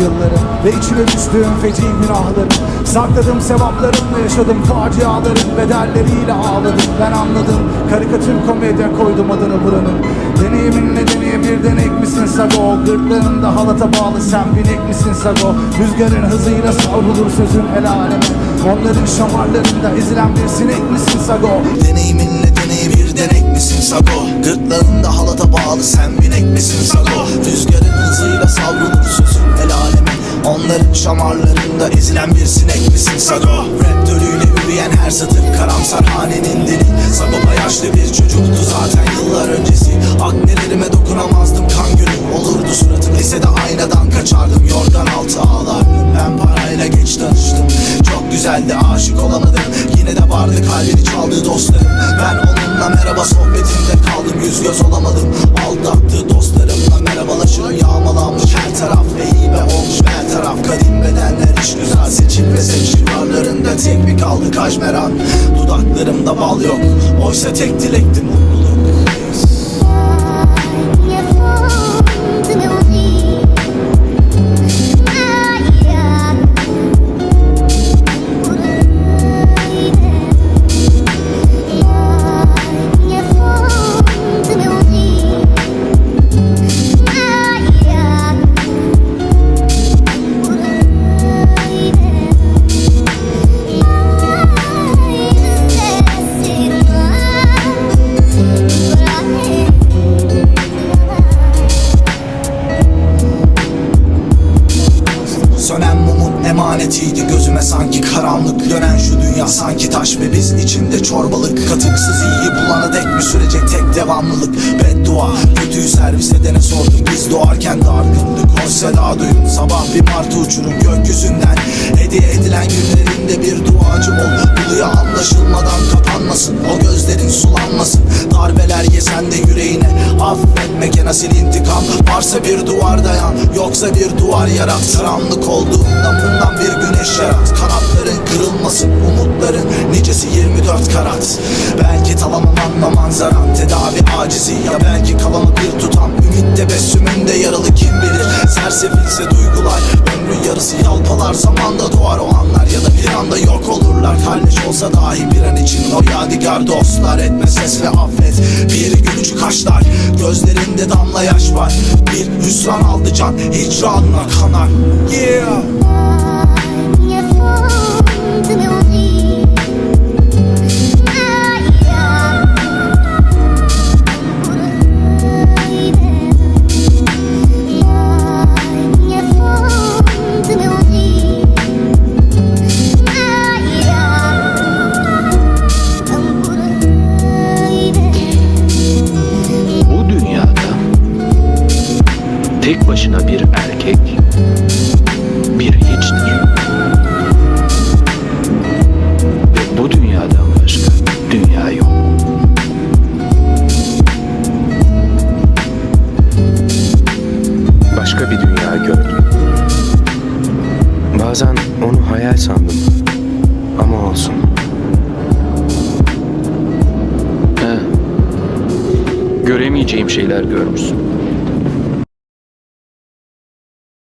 yılları Ve içine düştüğüm feci günahları. Sakladığım sevaplarımla yaşadım faciaların bedelleriyle ağladım. Ben anladım karikatür komedya koydum adını buranın. Deneyimin nedeni bir denek misin Sago? Gırtlağında halata bağlı sen binek misin Sago? Rüzgarın hızıyla savrulur sözün el aleme. Onların şamarlarında ezilen bir sinek misin Sago? Deneyiminle deney bir denek misin Sago? Gırtlağında halata bağlı sen binek misin Sago? Rüzgarın hızıyla savrulur sözün Onların şamarlarında ezilen bir sinek misin? Sago. Rap dölüyle yürüyen her satır karamsar hanenin dili. Sagopa yaşlı bir çocuktu zaten yıllar öncesi. Aknelerime dokunamazdım kan gölü olurdu suratım. Lisede aynadan kaçardım yorgan altı ağlardım Ben parayla geç tanıştım. Çok güzeldi aşık olamadım. Yine de vardı kalbini çaldığı dostlarım. Ben onunla merhaba sohbetinde kaldım. Yüz göz olamadım. Aldattığı dostlarımla merhabalaşırım Yağmalanmış her taraf. Ehibe olmuş her taraf. Kadim bedenler iş güzel seçim ve seçim Varlarında tek bir kaldı kaşmeran. Dudaklarımda bal yok. Oysa tek dilekti mutluluk mumun emanetiydi. Gözüme sanki karanlık Dönen şu dünya sanki taş ve biz içinde çorbalık. Katıksız iyi bulana dek mi sürecek tek devamlılık. Beddua kötüyü servis edene sordum. Biz doğarken dargındık hoş seda duyun Sabah bir martı uçurum gökyüzünden. Hediye edilen günlerinde bir duacı ol. Buluya anlaşılmadan kapanmasın. O gözlerin sulanmasın. Darbeler yesen de yüreğine Affetmek en asil intikam. Varsa bir duvar dayan Yoksa bir duvar yarat Karanlık olduğunda bundan bir güneş yarat. Kanatların kırılmasın Umutların nicesi 24 karat. Belki talamam anla manzaran Tedavi acizi ya belki kalanı bir tutam Ümit tebessümünde yaralı kim bilir. Sersefilse duygular Ömrün yarısı yalpalar. Zamanda doğar o anlar Ya da bir anda yok olurlar. Kardeş olsa dahi bir an için O yadigar dostlar. Etme ses ve affet Bir gülücük kaşlar Gözlerinde damla yaş var. Bir hüsran aldı can Hicranla kanar. Yeah tek başına bir erkek bir hiçtir. Ve bu dünyadan başka dünya yok. Başka bir dünya gördüm. Bazen onu hayal sandım. Ama olsun. He. Göremeyeceğim şeyler görmüşsün.